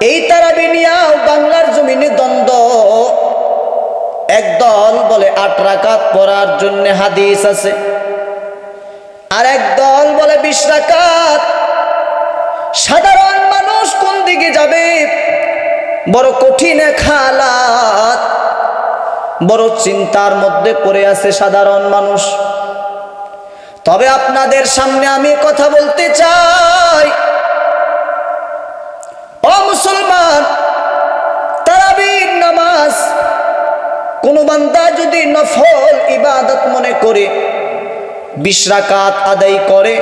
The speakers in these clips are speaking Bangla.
এই তারাবি নিয়াও বাংলার জমিনে দ্বন্দ্ব। একদল বলে আট রাকাত পড়ার জন্য হাদিস আছে। আর একদল বলে বিশ রাকাত। সাধারণ মানুষ কোন দিকে যাবে? বড় কঠিন হালাত। বড় চিন্তার মধ্যে পড়ে আছে সাধারণ মানুষ। তবে আপনাদের সামনে আমি কথা বলতে চাই। ও মুসলমান, তারাবির নামাজ, কোন বান্দা যদি নফল ইবাদত মনে করে, বিশ রাকাত আদায় করে,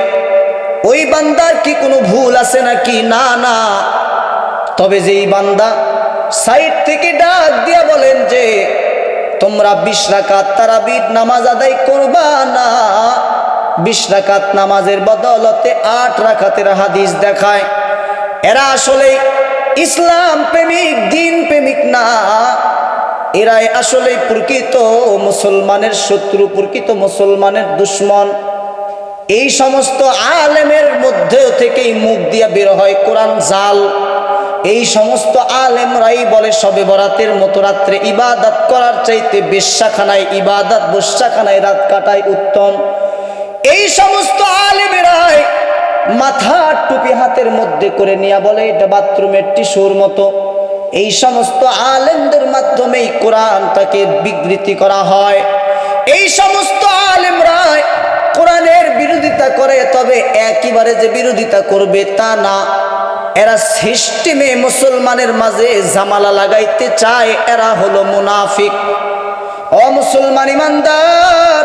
ওই বান্দার কি কোনো ভুল আছে নাকি? না না। তবে যেই বান্দা সাইড থেকে ডাক দিয়া বলেন যে, তোমরা বিশ রাকাত তারাবির নামাজ আদায় করবা না? বিশ রাকাত নামাজের বদলতে আট রাকাতের হাদিস দেখায়। এরা আসলে ইসলাম প্রেমিক, দিন প্রেমিক না। এরাই আসলে প্রকৃত মুসলমানের শত্রু, প্রকৃত মুসলমানের দুশ্মন। এই সমস্ত আলেমের মধ্যে থেকেই মুখ দিয়া বের হয় কোরআন জাল। এই সমস্ত আলেমরাই বলে, সবে বরাতের মতো রাত্রে ইবাদত করার চাইতে বেশ্যাখানায় ইবাদত বস্যাখানায় রাত কাটায় উত্তম। এই সমস্ত আলেমেরাই মাথা টুপি হাতের মধ্যে করে নিয়ে বলে, এটা বাথরুমের টিস্যুর মতো। এই সমস্ত আলেমদের মাধ্যমেই কোরআনটাকে বিকৃতি করা হয়। এই সমস্ত আলেমরাই কোরআনের বিরোধিতা করে, তবে একইবারে যে বিরোধিতা করবে তা না। এরা সিস্টেমে মুসলমানের মাঝে জামালা লাগাইতে চায়, এরা হলো মুনাফিক। ও মুসলমান ইমানদার,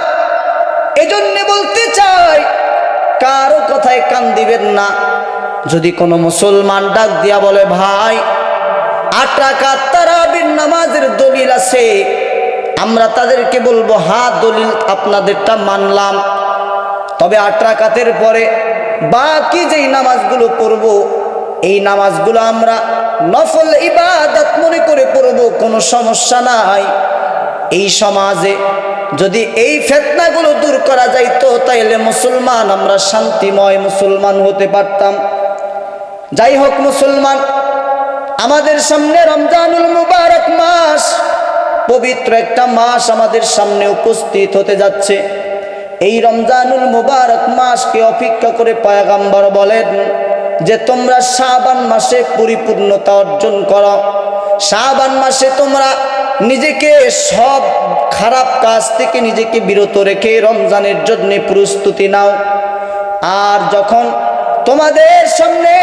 এজন্য বলতে কারও কথায় কান দিবেন না। যদি কোনো মুসলমান ডাক দিয়া বলে, ভাই, আট টাকা তারাবির নামাজের দলিল আছে। আমরা তাদেরকে বলব, হা, দলিল আপনাদেরটা মানলাম। তবে আট রাকাতের পরে বাকি যেই নামাজগুলো পড়ব, এই নামাজগুলো আমরা নফল ইবাদত মনে করে পড়ব, কোনো সমস্যা নাই। এই সমাজে যদি এই ফেতনাগুলো দূর করা যাইতো, তাইলে মুসলমান আমরা শান্তিময় মুসলমান হতে পারতাম। যাই হোক মুসলমান, আমাদের সামনে রমজানুল মুবারক মাস, পবিত্র একটা মাস আমাদের সামনে উপস্থিত হতে যাচ্ছে। এই রমজানুল মুবারক মাসকে অপেক্ষা করে পায়গাম্বর বলেন যে, তোমরা শাবান মাসে পরিপূর্ণতা অর্জন করো। শাবান মাসে তোমরা নিজেকে সব খারাপ কাজ থেকে নিজেকে বিরত রেখে রমজানের জন্য প্রস্তুতি নাও। আর যখন তোমাদের সামনে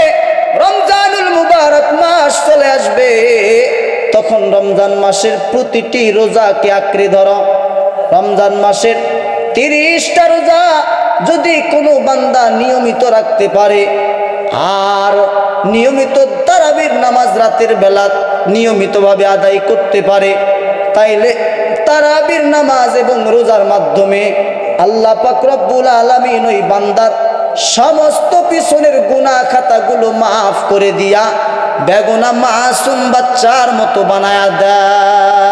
রমজানুল মুবারক মাস চলে আসবে, তখন রমজান মাসের প্রতিটি রোজাকে আঁকড়ে ধরো। রমজান মাসের তিরিশটা রোজা যদি কোনো বান্দা নিয়মিত রাখতে পারে, আর নিয়মিত তারাবির নামাজ রাতের বেলা নিয়মিতভাবে আদায় করতে পারে। তাইলে তারাবির নামাজ এবং রোজার মাধ্যমে আল্লাহ পাকরব্বুল আলমিন ওই বান্দার সমস্ত পিছনের গুণা খাতাগুলো মাফ করে দিয়া বেগুনা মাসুম বাচ্চার মতো বানায়া দেয়।